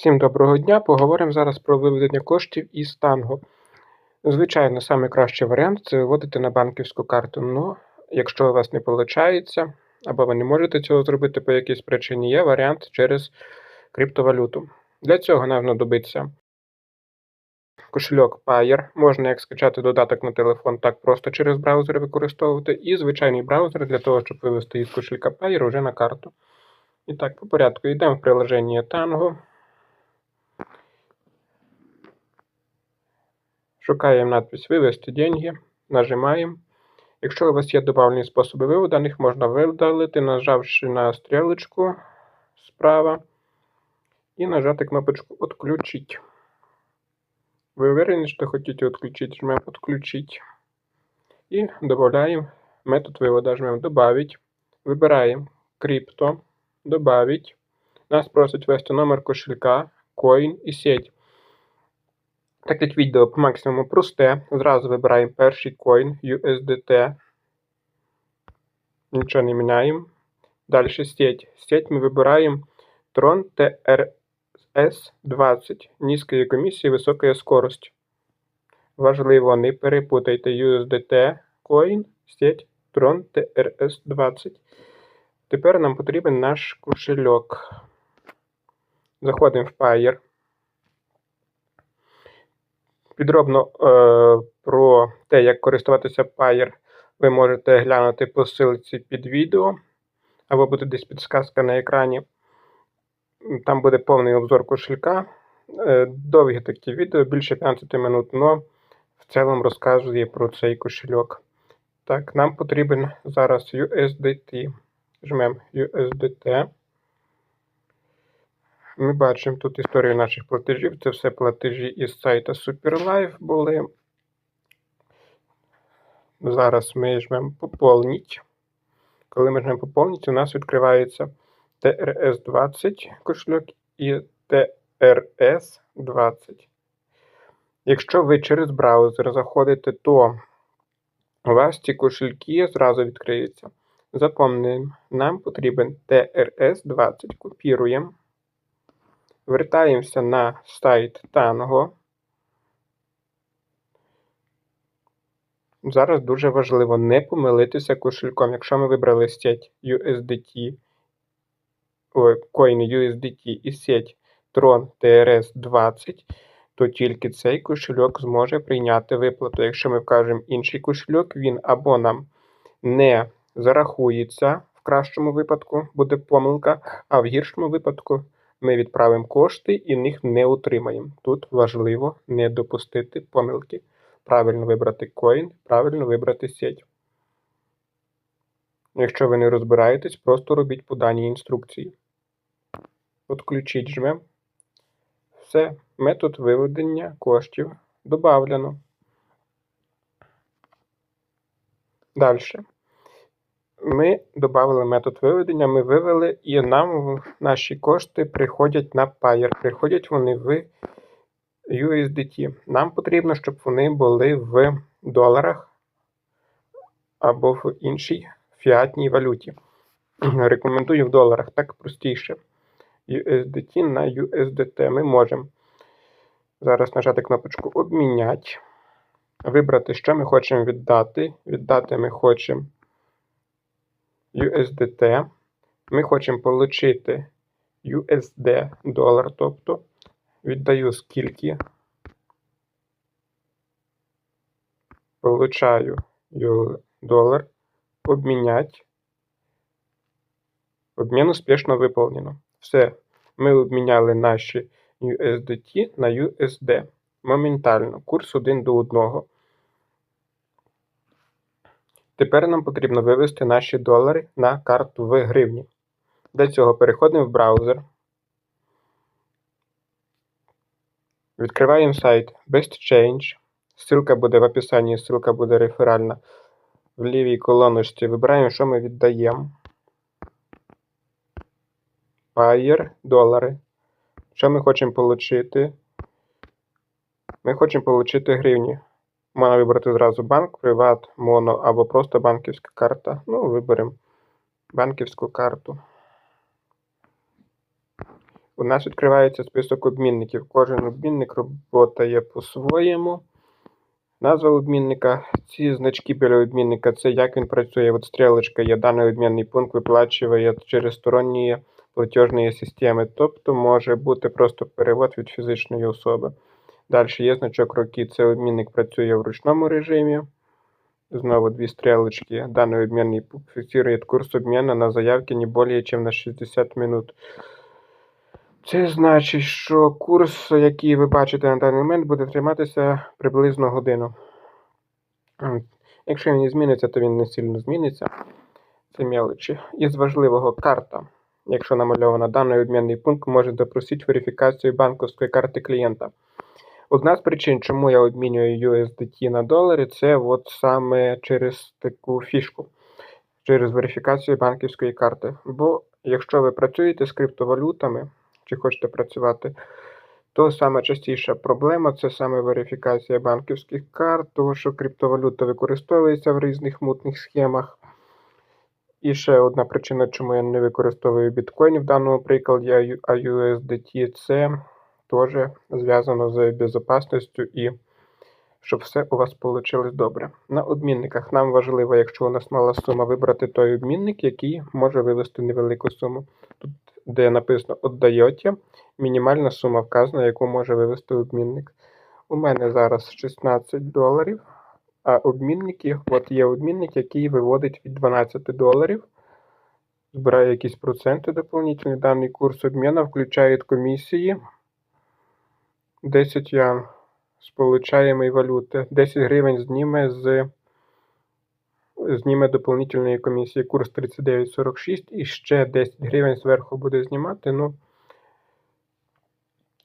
Всім доброго дня! Поговоримо зараз про виведення коштів із Танго. Звичайно, найкращий варіант це виводити на банківську карту. Ну, якщо у вас не виходить, або ви не можете цього зробити по якійсь причині, є варіант через криптовалюту. Для цього нам знадобиться кошельок Payer. Можна як скачати додаток на телефон, так просто через браузер використовувати, і звичайний браузер для того, щоб вивести із кошелька Payer вже на карту. І так, по порядку йдемо в приложення Tango. Шукаємо надпись Вивести деньги, нажимаємо. Якщо у вас є додавлені способи виводу, їх можна видалити, нажавши на стрілочку справа і нажати кнопочку Отключить. Ви уверені, що хочете відключити, жмемо Отключить. І додаємо метод виводу, жмемо Добавить. Вибираємо крипто, Добавить. Нас просить ввести номер кошелька, коін і сеть. Так як відео по максимуму просте, зразу вибираємо перший коін USDT. Нічого не міняємо. Далі сеть. Сеть ми вибираємо Tron TRS 20 низької комісії, високої скорості. Важливо, не перепутайте USDT Coin, сеть Tron TRS 20. Тепер нам потрібен наш кошельок. Заходимо в Payer. Підробно е, про те, як користуватися Payer, ви можете глянути по ссылці під відео, або буде десь підсказка на екрані. Там буде повний обзор кошелька. Е, довгі такі відео, більше 15 минут, але в цілому розказує про цей кошельок. Так, нам потрібен зараз USDT. Жмемо USDT. Ми бачимо тут історію наших платежів. Це все платежі із сайта SuperLife були. Зараз ми жмемо поповніть. Коли ми жмемо поповніть, у нас відкривається TRS20 кошельок і TRS20. Якщо ви через браузер заходите, то у вас ці кошельки зразу відкриються. Запомнимо, нам потрібен TRS20. Копіруємо. Вертаємося на сайт Tango. Зараз дуже важливо не помилитися кошельком. Якщо ми вибрали сеть USDT, ой, USDT і сеть Tron TRS 20, то тільки цей кошельок зможе прийняти виплату. Якщо ми вкажемо інший кошельок, він або нам не зарахується, в кращому випадку буде помилка, а в гіршому випадку ми відправимо кошти і них не отримаємо. Тут важливо не допустити помилки. Правильно вибрати коін, правильно вибрати сеть. Якщо ви не розбираєтесь, просто робіть по даній інструкції. Отключіть жмем. Все, метод виведення коштів добавлено. Далі. Ми додали метод виведення, ми вивели, і нам наші кошти приходять на Payer. Приходять вони в USDT. Нам потрібно, щоб вони були в доларах або в іншій фіатній валюті. Рекомендую в доларах, так простіше. USDT на USDT ми можемо зараз нажати кнопочку Обміняти, вибрати, що ми хочемо віддати. Віддати ми хочемо. USDT. Ми хочемо отримати USD долар, тобто віддаю скільки. Получаю долар, обмінять. Обмін успішно виповнено. Все. Ми обміняли наші USDT на USD. Моментально. Курс 1 до 1. Тепер нам потрібно вивести наші долари на карту в гривні. Для цього переходимо в браузер. Відкриваємо сайт BestChange. Ссылка буде в описанні, ссылка буде реферальна. В лівій колоночці вибираємо, що ми віддаємо. Payer, долари. Що ми хочемо отримати? Ми хочемо отримати гривні. Можна вибрати зразу банк, приват, моно або просто банківська карта. Ну, виберемо банківську карту. У нас відкривається список обмінників. Кожен обмінник працює по-своєму. Назва обмінника. Ці значки біля обмінника це як він працює. От стрілочка є даний обмінний пункт виплачує через сторонні платіжні системи. Тобто може бути просто перевод від фізичної особи. Далі є значок роки. Це обмінник працює в ручному режимі. Знову дві стрелочки. Данный обменный пункт фиксирует курс обмена на заявки не более чем на 60 минут. Це значить, що курс, який ви бачите на даний момент, буде триматися приблизно годину. Якщо він не зміниться, то він не сильно зміниться. Це мелочі. Із важливого карта. Якщо намальована даний обмінний пункт, може допросити верифікацію банківської карти клієнта. Одна з причин, чому я обмінюю USDT на долари, це от саме через таку фішку, через верифікацію банківської карти. Бо якщо ви працюєте з криптовалютами чи хочете працювати, то саме частіша проблема це саме верифікація банківських карт, тому що криптовалюта використовується в різних мутних схемах. І ще одна причина, чому я не використовую біткоін в даному прикладі, а USDT, це теж зв'язано з безпечністю і щоб все у вас вийшло добре. На обмінниках нам важливо, якщо у нас мала сума, вибрати той обмінник, який може вивести невелику суму. Тут, де написано «Отдаєте», мінімальна сума вказана, яку може вивести обмінник. У мене зараз 16 доларів, а обмінники, от є обмінник, який виводить від 12 доларів. Збирає якісь проценти дополнительні. Даний курс обміну включає комісії 10 ян сполучаємої валюти. 10 гривень зніме з зніме дополнительної комісії курс 39,46 і ще 10 гривень зверху буде знімати. Ну,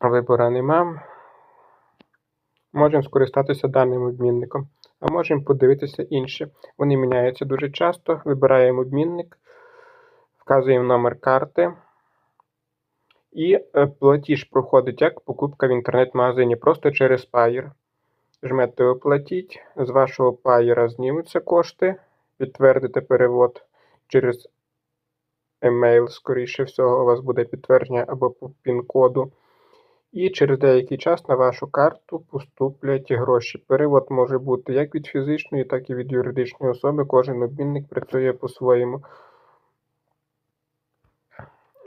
вибора нема. Можемо скористатися даним обмінником. А можемо подивитися інші. Вони міняються дуже часто. Вибираємо обмінник, вказуємо номер карти. І е, платіж проходить як покупка в інтернет-магазині просто через Payer. Жмете оплатіть, з вашого Payer знімуться кошти, підтвердите перевод через емейл, скоріше всього, у вас буде підтвердження або по пін-коду. І через деякий час на вашу карту поступлять гроші. Перевод може бути як від фізичної, так і від юридичної особи. Кожен обмінник працює по-своєму.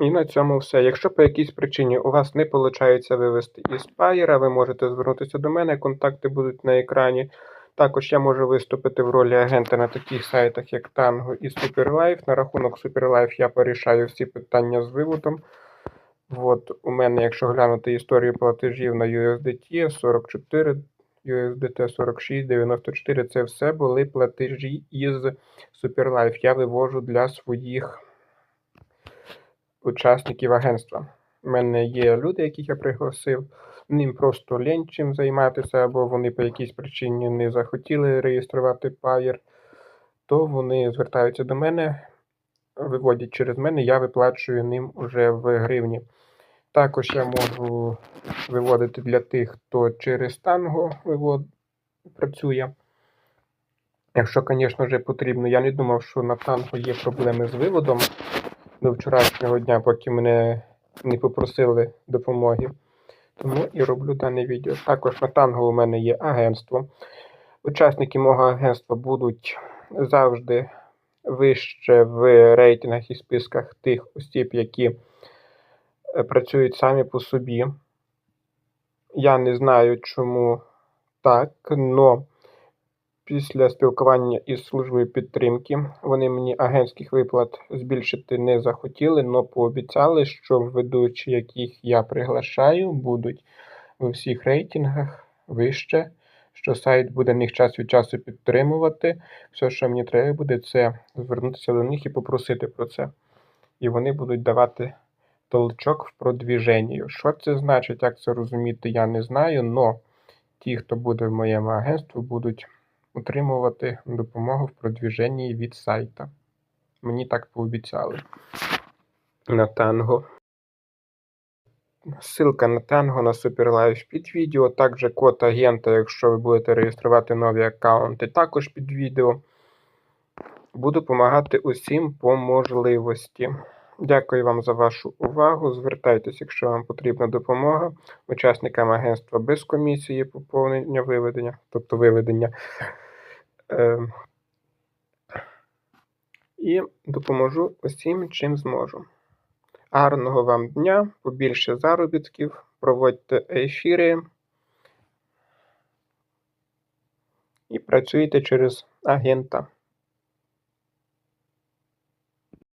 І на цьому все. Якщо по якійсь причині у вас не виходить вивести із Payer, ви можете звернутися до мене, контакти будуть на екрані. Також я можу виступити в ролі агента на таких сайтах, як Tango і SuperLife. На рахунок SuperLife я порішаю всі питання з виводом. От у мене, якщо глянути історію платежів на USDT 44, USDT 46, 94, це все були платежі із SuperLife. Я вивожу для своїх учасників агентства. У мене є люди, яких я пригласив. Ним просто лень чим займатися, або вони по якійсь причині не захотіли реєструвати Payer, то вони звертаються до мене, виводять через мене, я виплачую ним уже в гривні. Також я можу виводити для тих, хто через танго вивод... працює. Якщо, звісно вже потрібно. Я не думав, що на танго є проблеми з виводом до вчорашнього дня, поки мене не попросили допомоги. Тому і роблю дане відео. Також на танго у мене є агентство. Учасники мого агентства будуть завжди вище в рейтингах і списках тих осіб, які е, працюють самі по собі. Я не знаю, чому так, але після спілкування із службою підтримки вони мені агентських виплат збільшити не захотіли, але пообіцяли, що ведучі, яких я приглашаю, будуть у всіх рейтингах вище, що сайт буде них час від часу підтримувати. Все, що мені треба буде, це звернутися до них і попросити про це. І вони будуть давати толчок в продвіженні. Що це значить, як це розуміти, я не знаю, але ті, хто буде в моєму агентстві, будуть отримувати допомогу в продвіженні від сайта. Мені так пообіцяли. На танго. Ссылка на танго на SuperLife під відео. Також код агента, якщо ви будете реєструвати нові аккаунти, також під відео. Буду допомагати усім по можливості. Дякую вам за вашу увагу. Звертайтеся, якщо вам потрібна допомога учасникам агентства без комісії поповнення виведення, тобто виведення. Е, і допоможу усім, чим зможу. Гарного вам дня, побільше заробітків, проводьте ефіри і працюйте через агента.